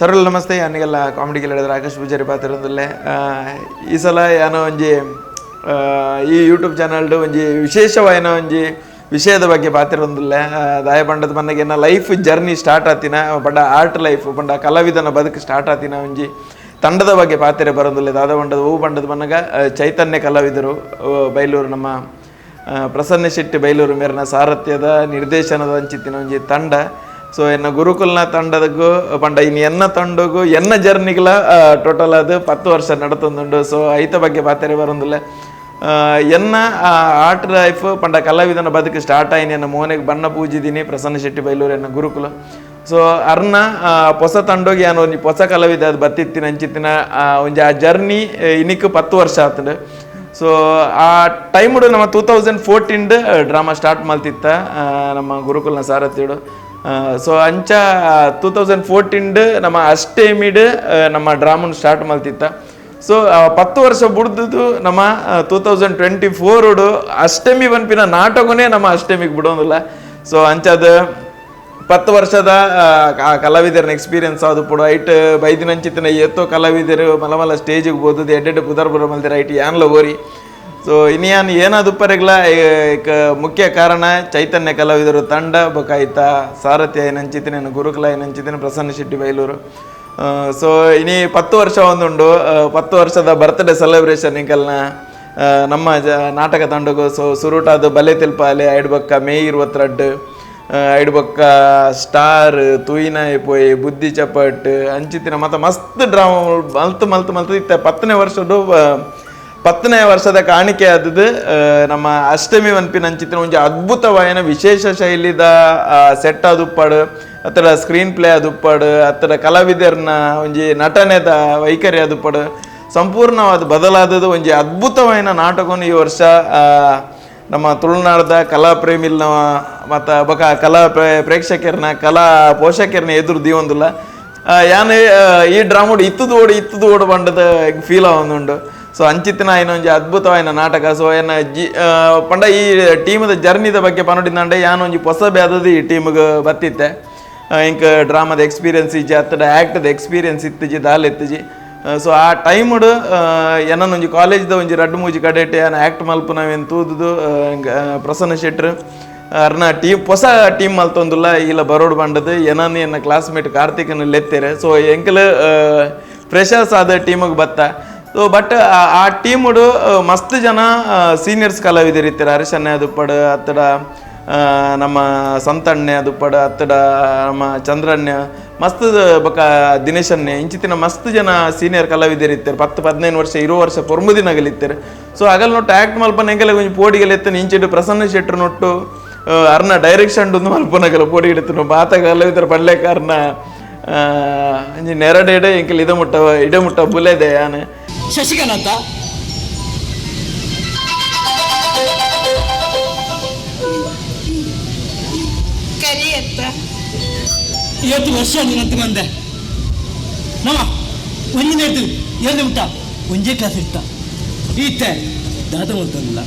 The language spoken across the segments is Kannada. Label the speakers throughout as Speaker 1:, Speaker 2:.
Speaker 1: ಸರ್ವಲ್ ನಮಸ್ತೆ ಅನ್ನಿಗೆಲ್ಲ ಕಾಮಿಡಿಗೆಲ್ಲ ಹೇಳಿದ್ರೆ ಆಕಾಶ್ ಪೂಜಾರಿ ಪಾತ್ರದಲ್ಲೇ ಈ ಸಲ ಏನೋ ಒಂಜಿ ಈ ಯೂಟ್ಯೂಬ್ ಚಾನಲ್ಡು ಒಂಜಿ ವಿಶೇಷವಾಯಿನ ಒಂಜಿ ವಿಷಯದ ಬಗ್ಗೆ ಪಾತಿರೊಂದಿಲ್ಲ ದಾಯ ಪಂಡದ ಮನೆಗೆ ಲೈಫ್ ಜರ್ನಿ ಸ್ಟಾರ್ಟ್ ಆತಿನ, ಪಂಡ ಆರ್ಟ್ ಲೈಫ್ ಪಂಡ ಕಲಾವಿದನ ಬದುಕು ಸ್ಟಾರ್ಟ್ ಆತಿನ ಒಂಜಿ ತಂಡದ ಬಗ್ಗೆ ಪಾತ್ರೆ ಬರೋದಿಲ್ಲ. ದಾದ ಪಂಡದ ಹೂ ಪಂಡದ ಮನಗ ಚೈತನ್ಯ ಕಲಾವಿದರು ಬೈಲೂರು ನಮ್ಮ ಪ್ರಸನ್ನ ಶೆಟ್ಟಿ ಬೈಲೂರು ಮೇರಿನ ಸಾರಥ್ಯದ ನಿರ್ದೇಶನದ ಅಂಚಿತ್ತಿನ ಒಂಜಿ ತಂಡ. ಸೊ ಎನ್ನ ಗುರುಕುಲ್ನ ತಂಡದಗೂ, ಪಂಡ ಇನ್ನು ಎನ್ನ ತಂಡಗೂ, ಎನ್ನ ಜರ್ನಿಗಳ ಟೋಟಲ್ ಅದು ಪತ್ತು ವರ್ಷ ನಡತೊಂದುಂಡು. ಸೊ ಐತ ಬಗ್ಗೆ ಪಾತೆರೆ ಬರೋದಿಲ್ಲ. ಎನ್ನ ಆರ್ಟ್ ಲೈಫ್ ಪಂಡ ಕಲಾವಿದನ ಬದುಕು ಸ್ಟಾರ್ಟ್ ಆಯ್ನಿ ಎನ್ನ ಮೋನೆಗೆ ಬಣ್ಣ ಪೂಜಿದೀನಿ ಪ್ರಸನ್ನ ಶೆಟ್ಟಿ ಬೈಲೂರು ಎನ್ನ ಗುರುಕುಲ. ಸೊ ಅರ್ನ ಹೊಸ ತಂಡೋಗಿ ಏನು ಒಂಜಿ ಹೊಸ ಕಲಾವಿದ ಅದು ಬತ್ತಿತ್ತಿನ ಅಂಚಿತ್ತಿನ ಒಂಜಿ ಆ ಜರ್ನಿ ಇನಿಕ್ ಪತ್ತು ವರ್ಷ ಆತಂಡು. ಸೊ ಆ ಟೈಮ್ಡು ನಮ್ಮ ಟೂ ತೌಸಂಡ್ ಫೋರ್ಟೀನ್ಡ್ ಡ್ರಾಮಾ ಸ್ಟಾರ್ಟ್ ಮಾಡ್ತಿತ್ತ ನಮ್ಮ ಗುರುಕುಲ್ನ ಸಾರಥ್ಯಡು. ಸೊ ಅಂಚ ಟೂ ತೌಸಂಡ್ ಫೋರ್ಟೀನ್ಡ್ ನಮ್ಮ ಅಷ್ಟೇಮಿಡ್ ನಮ್ಮ ಡ್ರಾಮನ್ ಸ್ಟಾರ್ಟ್ ಮಾಡ್ತಿತ್ತ. ಸೊ ಪತ್ತು ವರ್ಷ ಬುಡ್ದು ನಮ್ಮ ಟೂ ತೌಸಂಡ್ ಟ್ವೆಂಟಿ ಫೋರ್ಡು ಅಷ್ಟಮಿ ಬನ್ಪಿನ ನಾಟಕನೇ ನಮ್ಮ ಅಷ್ಟಮಿಗೆ ಬಿಡೋದಿಲ್ಲ. ಸೊ ಅಂಚದ ಪತ್ತು ವರ್ಷದ ಕಲಾವಿದರನ್ನ ಎಕ್ಸ್ಪೀರಿಯನ್ಸ್ ಆದು ಪುಡು. ಐಟ್, ಬೈದಿನಂಚಿತ್ತಿನ ಎತ್ತೋ ಕಲಾವಿದರು ಮಲಮಲ ಮಲ ಸ್ಟೇಜಿಗೆ ಬೋದದು ಎಡ್ಡೆಡ್ ಪುದರ್ ಬರೋ ಮಲ್ದಿರ ಐಟ್ ಯಾನ್ಲ ಓರಿ ಸೊ ಇನಿಯಾನ್ ಏನಾದುಪ್ಪರೆಗ್ಲ ಮುಖ್ಯ ಕಾರಣ ಚೈತನ್ಯ ಕಲಾವಿದರು ತಂಡ, ಬೊಕಾಯ್ತ, ಸಾರಥ್ಯ ಏನಂಚಿತ್ತಿನ ಗುರುಕುಲ ಏನಂಚಿತಿನ ಪ್ರಸನ್ನ ಶೆಟ್ಟಿ ಬೈಲೂರು. ಸೊ ಇನಿ ಪತ್ತು ವರ್ಷ ಒಂದುಂಡು. ಪತ್ತು ವರ್ಷದ ಬರ್ತ್ಡೇ ಸೆಲೆಬ್ರೇಷನ್ ಇಂಕಲ್ನ ನಮ್ಮ ಜ, ನಾಟಕ ತಂಡಗೂ ಸೊ, ಸುರುಟಾದ ಬಲೆ ತಿಲ್ಪಾಲೆ ಐಡ್ಬಕ್ಕ ಮೇ ಇರುವತ್ತರಡ್ಡು. ಐಡ್ಬೊಕ್ಕ ಸ್ಟಾರ್, ತುಯಿನಾಯಿ ಪೋಯಿ, ಬುದ್ಧಿ ಚಪ್ಪಟ್ ಅಂಚಿತಿನ ಮತ್ತು ಮಸ್ತ್ ಡ್ರಾಮಾ, ಮಲ್ತು ಮಲ್ತು ಮಲ್ತು ಇತ್ತ. ಪತ್ತನೇ ವರ್ಷದ್ದು ಪತ್ತನೇ ವರ್ಷದ ಕಾಣಿಕೆ ಆದದ್ದು ನಮ್ಮ ಅಷ್ಟಮಿ ವನ್ಪಿನ ಅಂಚಿತ್ತಿನ ಒಂಜಿ ಅದ್ಭುತವಾಯಿನ ವಿಶೇಷ ಶೈಲಿದ ಸೆಟ್ ಆದುಪ್ಪಡು ಅತ್ತರ ಸ್ಕ್ರೀನ್ ಪ್ಲೇ ಆದುಪ್ಪಡು ಅತ್ತರ ಕಲಾವಿದರ್ನ ಒಂಜಿ ನಟನೆದ ವೈಖರಿ ಆದುಪ್ಪಡು ಸಂಪೂರ್ಣವಾದ ಬದಲಾದದ್ದು ಒಂಜಿ ಅದ್ಭುತವಾಯಿನ ನಾಟಕವನ್ನು ಈ ವರ್ಷ ನಮ್ಮ ತುಳುನಾಡದ ಕಲಾ ಪ್ರೇಮಿಲ್ನ ಮತ್ತು ಬಕ ಕಲಾ ಪ್ರೇ ಪ್ರೇಕ್ಷಕರನ್ನ ಕಲಾ ಪೋಷಕರನ್ನ ಎದುರು ದೀವೊಂದಿಲ್ಲ. ಯಾನೇ ಈ ಡ್ರಾಮೋಡು ಇತ್ತದು ಓಡು ಇತ್ತದು ಓಡು ಬಂಡದ ಫೀಲ್ ಆವೊಂದುಂಡು ಸೊ ಅಂಚಿತ್ತಿನ ಒಂಜಿ ಅದ್ಭುತವಾಯಿನ ನಾಟಕ. ಸೊ ಏನ ಜಿ ಪಂಡ ಈ ಟೀಮದ ಜರ್ನಿದ ಬಗ್ಗೆ ಪನೋಡಿದಂಡೆ ಯಾನು ಒಂಜಿ ಹೊಸ ಬ್ಯಾದದು ಈ ಟೀಮ್ಗೆ ಬತ್ತಿತ್ತೆ ಇಂಕ ಡ್ರಾಮದ ಎಕ್ಸ್ಪೀರಿಯನ್ಸ್ ಇಜ್ಜಿ ಅತ್ತಡ ಆ್ಯಕ್ಟದ ಎಕ್ಸ್ಪೀರಿಯನ್ಸ್ ಇತ್ತಿಜಿ ದಾಲ್ ಎತ್ತಿಜಿ ಸೊ ಆ ಟೈಮ್ಡ್ ಏನನ್ನ ಒಂಜಿ ಕಾಲೇಜ್ದ ಒಂಜಿ ರಡ್ ಮೂಜಿ ಕಡೆಟ್ ಏನ ಆ್ಯಕ್ಟ್ ಮಲ್ಪು ನಾವೇನು ತೂದುದು ಪ್ರಸನ್ನ ಶೆಟ್ರ್. ಅರ್ನ ಟೀಮ್ ಹೊಸ ಟೀಮ್ ಮಲ್ತೊಂದುಲ್ಲ ಇಲ್ಲ ಬರೋಡ್ ಬಂಡದು ಏನನ್ನ ಎನ್ನ ಕ್ಲಾಸ್ಮೇಟ್ ಕಾರ್ತಿಕನ ಲೆತ್ತೇರೆ ಸೊ ಎಂಕಲ್ ಫ್ರೆಶರ್ಸ್ ಆದ ಟೀಮಿಗೆ ಬತ್ತ. ಸೊ ಬಟ್ ಆ ಟೀಮುಡು ಮಸ್ತ್ ಜನ ಸೀನಿಯರ್ಸ್ ಕಲಾವಿದರು ಇರ್ತಾರೆ. ಹರೀಶನ್ನೇ ಅದು ಅತ್ತಡ ನಮ್ಮ ಸಂತಣ್ಣೆ, ಅದು ಅತ್ತಡ ನಮ್ಮ ಚಂದ್ರಣ್ಣ, ಮಸ್ತ್ ಬಕ ದಿನೇಶನ್ನೆ ಇಂಚಿತ್ತಿನ ಮಸ್ತ್ ಜನ ಸೀನಿಯರ್ ಕಲಾವಿದರು ಇರ್ತಾರೆ. ಪತ್ತು ಪದಿನೈದು ವರ್ಷ, ಇರೋ ವರ್ಷ ಪೊರ್ಮುದಿನಗಲಿರ್ತಾರೆ ಸೊ ಅಗಲ್ ನೋಟ್ಟು ಆ್ಯಕ್ಟ್ ಮಲ್ಪನ ಎಂಗೆಲ್ಲ ಒಂಜಿ ಪೋಡಿಗೆಲ್ಲ ಇಂಚಿಟ್ಟು ಪ್ರಸನ್ನ ಶೆಟ್ರು ನೊಟ್ಟು ಅರ್ನ ಡೈರೆಕ್ಷನ್ ಒಂದು ಮಲ್ಪನಗಲ ಪೋಡಿ ಇಡ್ತಾನೆ ಬಾತ ಕಲಾವಿದರ ಪಡ್ಲೆ ಕಾರಣ ನೆರಡೇಡೆ ಎಂಕಲ್ ಇದ ಮುಟ್ಟ, ಇಡ ಮುಟ್ಟ ಬುಲೆದೆ ಯಾನೆ
Speaker 2: ಅಂತ
Speaker 3: ಕರಿಯತ್ತ.
Speaker 2: ಇವತ್ತು ವರ್ಷ ನಿನ್ನಂತ ಬಂದೆ. ನಮ್ಮ ಒಂದಿನ ಇತ್ತು ಎರಡು ಊಟ. ಒಂದೇ ಕ್ಲಾಸ್ ಇರ್ತ. ಈತೆ ದಾದ ಮಾಡ್ತಾನಲ್ಲ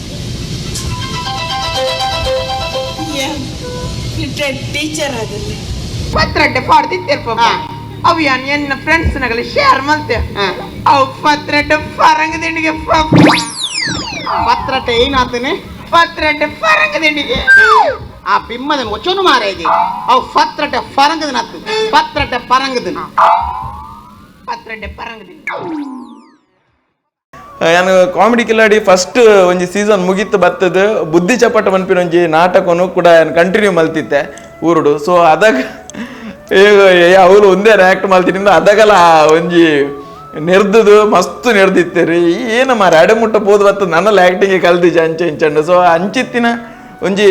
Speaker 3: ಟೀಚರ್ ಆದಲ್ಲಿ
Speaker 4: ಪತ್ರಡ್ಡೆ ಪಾಡ್ದಿತ್ತೇರ್ಪ ಅವು ಯಾನ್ ಎನ್ನ ಫ್ರೆಂಡ್ಸ್ ನಗಲಿ ಶೇರ್ ಮಲ್ತೆ ಪತ್ರಡ್ಡೆ ಫರಂಗ ದಿಂಡಿಗೆ
Speaker 5: ಪತ್ರಟ ಏನಾತನೆ
Speaker 4: ಪತ್ರಡ್ಡೆ ಫರಂಗ ದಿಂಡಿಗೆ
Speaker 5: ಆ ಬಿಮ್ಮದನ್ ಒಚೋನು ಮಾರೇಗೆ ಅವು ಪತ್ರಟ ಪರಂಗದನ ಹತ್ತು ಪತ್ರಟ ಪರಂಗದನ
Speaker 4: ಪತ್ರಡ್ಡೆ ಫರಂಗ
Speaker 1: ಯಾನು ಕಾಮಿಡಿ ಕಿಲಾಡಿ ಫಸ್ಟ್ ಒಂಜಿ ಸೀಸನ್ ಮುಗಿತ್ ಬತ್ತದ ಬುದ್ಧಿ ಚಪಾಟ ಮನ್ಪಿನ ಒಂಜಿ ನಾಟಕನು ಕೂಡ ಕಂಟಿನ್ಯೂ ಮಲ್ತಿತ್ತೆ ಊರುಡು. ಸೊ ಅದಾಗ ಅವರು ಒಂದೇ ಆ್ಯಕ್ಟ್ ಮಲ್ತಿನಿಂದ ಅದಗಲ ಒಂಜಿ ನೆರ್ದದು, ಮಸ್ತ್ ನೆರ್ದಿತ್ತೇರಿ. ಏನು ಮಾರ ಅಡೆ ಮುಟ್ಟ ಬೋದು ಬತ್ತ ನನ್ನಲ್ಲಿ ಆ್ಯಕ್ಟಿಂಗ್ ಕಲ್ತಿಜ ಅಂಚೆ ಇಂಚಂಡು. ಸೊ ಅಂಚಿತ್ತಿನ ಒಂಜಿ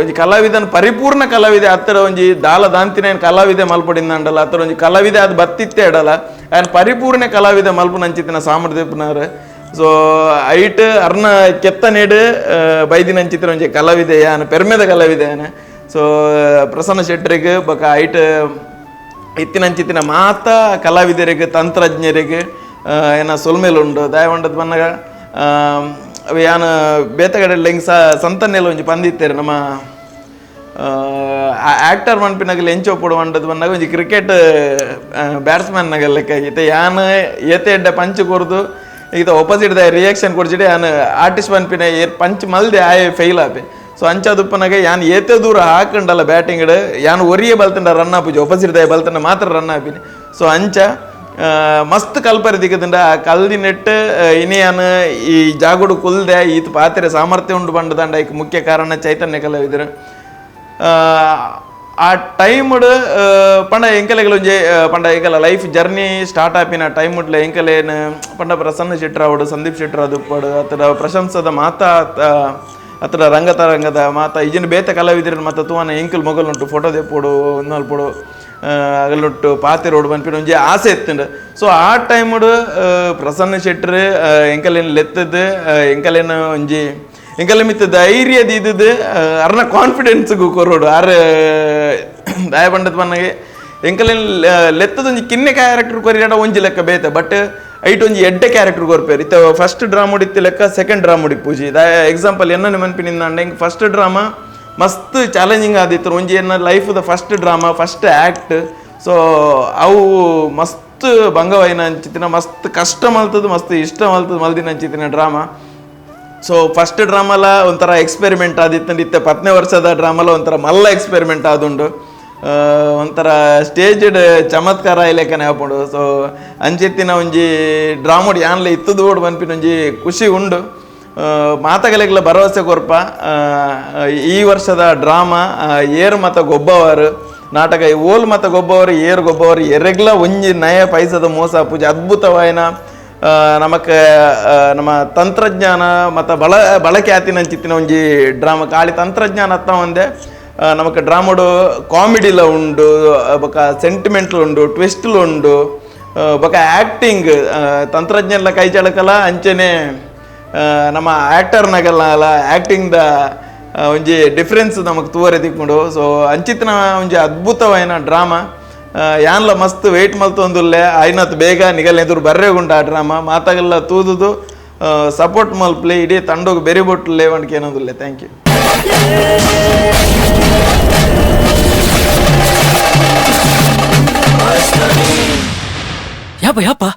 Speaker 1: ಒಂಜಿ ಕಲಾವಿದನ ಪರಿಪೂರ್ಣ ಕಲಾವಿದೆ ಅತ್ತರ ಒಂಜಿ ದಾಲ ದಾಂತಿನ ಏನು ಕಲಾವಿದೆ ಮಲ್ಪಡಿಂದಂಡಲ್ಲ ಅತ್ತರ ಒಂಜಿ ಕಲಾವಿದೆ ಅದು ಬತ್ತಿತ್ತೆ ಅಡಲ್ಲ. ಆಯ್ನ ಪರಿಪೂರ್ಣ ಕಲಾವಿದೆ ಮಲ್ಪನ ಅಂಚಿತ್ತಿನ ಸಾಮರ್ಥ್ಯಪನವ್ರ ಸೊ ಐಟ್ ಅರ್ನ ಕೆತ್ತ ನೀಡು ಬೈದಿನ ಅಂಚಿತ್ತಿನ ಒಂಜಿ ಕಲಾವಿದೆಯಾನ ಪೆರ್ಮೆದ ಕಲಾವಿದೆ ಕಲಾವಿದೆಯಾನ. ಸೊ ಪ್ರಸನ್ನ ಶೆಟ್ಟರಿಗೆ ಬಕ ಐಟ್ ಇತ್ತಿನಂಚಿತ್ತಿನ ಮಾತ ಕಲಾವಿದರಿಗೆ, ತಂತ್ರಜ್ಞರಿಗೆ ಏನ ಸೊಲ್ಮೇಲುಂಡು ದಾಯವಂಡದ ಬನ್ನಗ ಬೇತಗಡೆ ಲೆಂಗ್ ಸ ಸಂತನೆಲ್ಲ ಒಂಜಿ ಪಂದಿತ್ತೇರು ನಮ್ಮ ಆಕ್ಟರ್ ಮಣ್ಪಿನಾಗ ಲೆಂಚೋ ಪೊಡು ಅಂಡದ್ ಬಂದಾಗ ಒಂಜಿ ಕ್ರಿಕೆಟ್ ಬ್ಯಾಟ್ಸ್ಮನ್ ನಗ ಲೆಕ್ಕ ಈತ ಯಾನ್ ಏತೆ ಎಡ್ಡೆ ಪಂಚ್ ಕೊರ್ದು, ಈತ ಒಪೋಸಿಟ್ ರಿಯಾಕ್ಷನ್ ಕೊಡ್ಸಿಟ್ಟು ಯಾನ್ ಆರ್ಟಿಸ್ಟ್ ಮನ್ಪಿನ ಏರ್ ಪಂಚ್ ಮಲ್ದೆ ಆಯೆ ಫೇಲ್ ಆಪೆ. ಸೊ ಅಂಚಾದುಪ್ಪನಾಗ ಯಾನ್ ಏತೆ ದೂರ ಹಾಕಂಡಲ್ಲ ಬ್ಯಾಟಿಂಗ್ ಯಾನ್ ಒರಿಯೇ ಬಲ್ತಂಡ ರನ್ ಆಪುಜಿ ಒಪೋಸಿಟ್ ದಾಯ ಬಲ್ತಂಡ ಮಾತ್ರ ರನ್ ಆಪಿನಿ ಸೊ ಅಂಚ ಮಸ್ತ್ ಕಲ್ಪರಿ ದಿಕ್ಕದಿಂದ ಆ ಕಲ್ದಿ ನೆಟ್ ಇನಿಯಾನ್ ಈ ಜಾಗುಡು ಕುಲ್ದೆ ಈತ ಪಾತ್ರೆ ಸಾಮರ್ಥ್ಯ ಉಂಡು ಬಂಡದಂಡ ಈಗ ಮುಖ್ಯ ಕಾರಣ ಚೈತನ್ಯ ಕಲಾವಿದರು. ಆ, ಟೈಮ್ಡ್ ಪಂಡ ಎಂಕಲೆಗಳು ಪಂಡ ಎಂಕಲ ಲೈಫ್ ಜರ್ನಿ ಸ್ಟಾರ್ಟ್ ಆಪಿನ ಟೈಮ್ಡ್ಲ ಎಂಕಲೇನು ಪಂಡ ಪ್ರಸನ್ನ ಶೆಟ್ರಾವಡು ಸಂದೀಪ್ ಶೆಟ್ರಾದ್ ಉಪ್ಪಡು ಅತರ ಪ್ರಶಂಸದ ಮಾತಾ ಅತರ ರಂಗತರಂಗದ ಮಾತ ಈಜಿನ ಬೇತೆ ಕಲಾವಿದ್ರೆ ಮಾತ ತೂವನ ಇಂಕಲ್ ಮೊಗಲ್ ಉಂಟು ಫೋಟೋ ದೆಪ್ಪೋಡು ಒಂದಲ್ಪೋಡು ಅಗಲೊಟ್ಟು ಪಾತಿ ರೋಡ್ ಬಂದ್ಬಿಟ್ಟು ಒಂಜಿ ಆಸೆ ಎತ್ತುಂಡು ಸೊ ಆ ಟೈಮಡು ಪ್ರಸನ್ನ ಶೆಟ್ಟರ್ ಎಂಕಲೇನು ಲೆತ್ತದು ಎಂಕಲೇನು ಒಂಜಿ ಎಂಕಲ ಮಿತ್ತ ಧೈರ್ಯದ ಇದ್ದದ್ದು ಅರ್ನ ಕಾನ್ಫಿಡೆನ್ಸ್ಗೂ ಕೊರೋಡು, ಆರ್ ದಾಯ ಪಂಡದ ಬನ್ನಗೆ ಎಂಕಲೇನ್ ಲೆತ್ತದೊಂಜಿ ಕಿನ್ನೆ ಕ್ಯಾರೆಕ್ಟರ್ ಕೊರಿಯಾಡ ಒಂಜಿ ಲೆಕ್ಕ ಬೇತೆ ಬಟ್ ಐಟ್ ಒಂಜಿ ಎಡ್ಡೆ ಕ್ಯಾರೆಕ್ಟರ್ ಕೊರ್ಪೇರು ಇತ್ತ ಫಸ್ಟ್ ಡ್ರಾಮಾ ಇತ್ತು ಲೆಕ್ಕ ಸೆಕೆಂಡ್ ಡ್ರಾಮಾ ಉಡಿ ಪೂಜಿ. ದ ಎಕ್ಸಾಂಪಲ್ ಎನ್ನ ಮನ್ಪಿನಿಂದ ಅಂಡ ಹಿಂಗೆ ಫಸ್ಟ್ ಡ್ರಾಮಾ ಮಸ್ತ್ ಚಾಲೆಂಜಿಂಗ್ ಆದಿತ್ತು. ಒಂಜಿ ಎನ್ನ the first drama first act so ಅವು ಮಸ್ತ್ ಭಂಗವೈನ ಅಂಚಿತ್ತಿನ ಮಸ್ತ್ ಕಷ್ಟ ಮಲ್ತದ್ದು ಮಸ್ತ್ ಇಷ್ಟ ಮಲ್ತದ್ದು ಮಲ್ದಿನ ಅಂಚಿತ್ತಿನ ಡ್ರಾಮಾ ಸೊ ಫಸ್ಟ್ ಡ್ರಾಮಲ ಒಂಥರ ಎಕ್ಸ್ಪೆರಿಮೆಂಟ್ ಆದಿತ್ತು ಇತ್ತೆ ಪತ್ತನೇ ವರ್ಷದ ಡ್ರಾಮಲ ಒಂಥರ ಮಲ್ಲ ಎಕ್ಸ್ಪೆರಿಮೆಂಟ್ ಆದುಂಡು. ಒಂಥರ ಸ್ಟೇಜ್ಡ್ ಚಮತ್ಕಾರ ಇಲೆಕ್ಕನೆ ಹಾಕೊಂಡು ಸೊ ಅಂಚೆತ್ತಿನ ಒಂಜಿ ಡ್ರಾಮೋಡ್ ಯಾನ್ಲೆ ಇತ್ತದು ಓಡ್ ಮನ್ಪಿನ ಒಂಜಿ ಖುಷಿ ಉಂಡು. ಮಾತಗಲೆಗ್ಲ ಭರವಸೆ ಕೊರ್ಪ. ಈ ವರ್ಷದ ಡ್ರಾಮಾ ಏರು ಮತ ಗೊಬ್ಬವರು, ನಾಟಕ ಓಲ್ ಮತ ಗೊಬ್ಬವರು, ಏರು ಗೊಬ್ಬವರು, ಎರೆಗ್ಲ ಒಂಜಿ ನಯ ಪೈಸದ ಮೋಸ, ಪೂಜೆ ಅದ್ಭುತವಾಯಿನ ನಮಕ್ ನಮ್ಮ ತಂತ್ರಜ್ಞಾನ ಮತ್ತು ಬಳ, ಬಳಕೆ ಆತಿನಂಚಿತ್ತಿನ ಒಂಜಿ ಡ್ರಾಮಾ. ಕಾಳಿ ತಂತ್ರಜ್ಞಾನ ಅತ್ತ ಒಂದೇ. ನಮಕ್ ಕಾಮಿಡಿ ಕಾಮಿಡಿಲ ಉಂಡು ಬೊಕ ಸೆಂಟಿಮೆಂಟ್ಲ್ ಉಂಡು ಟ್ವಿಸ್ಟ್ ಉಂಡು ಆ, ಬೊಕ ಆ್ಯಕ್ಟಿಂಗ್ ತಂತ್ರಜ್ಞಾನ ಕೈ ಚಳಕಲ ಅಂಚೆನೆ ನಮ್ಮ ಆ್ಯಕ್ಟರ್ನಾಗೆಲ್ಲ ಅಲ್ಲ ಆ್ಯಕ್ಟಿಂಗ್ದ ಒಂಜಿ ಡಿಫ್ರೆನ್ಸ್ ನಮಗೆ ತೂವರೆ ತಿಕ್ಕೊಂಡು ಸೊ ಅಂಚಿತ್ತಿನ ಒಂಜಿ ಅದ್ಭುತವಾಯಿನ ಡ್ರಾಮಾ. ಯಾನ್ಲ ಮಸ್ತ್ ವೆಯ್ಟ್ ಮಲ್ತೊಂದುಲ್ಲೆ ಐನತ್ ಬೇಗ ನಿಗಲ್ ಎದುರು ಬರ್ರೆ ಉಂಡು ಆ ಡ್ರಾಮಾ. ಮಾತಾಗೆಲ್ಲ ತೂದುದು ಸಪೋರ್ಟ್ ಮಲ್ಪ್ಲೆ ಇಡೀ ತಂಡೋಗಿ ಬೆರಿ ಬೊಟ್ಲೆ ಒಂಡ್ಕೆ ಏನೋದಿಲ್ಲ ಥ್ಯಾಂಕ್ ಯು
Speaker 2: யாப்பா யாப்பா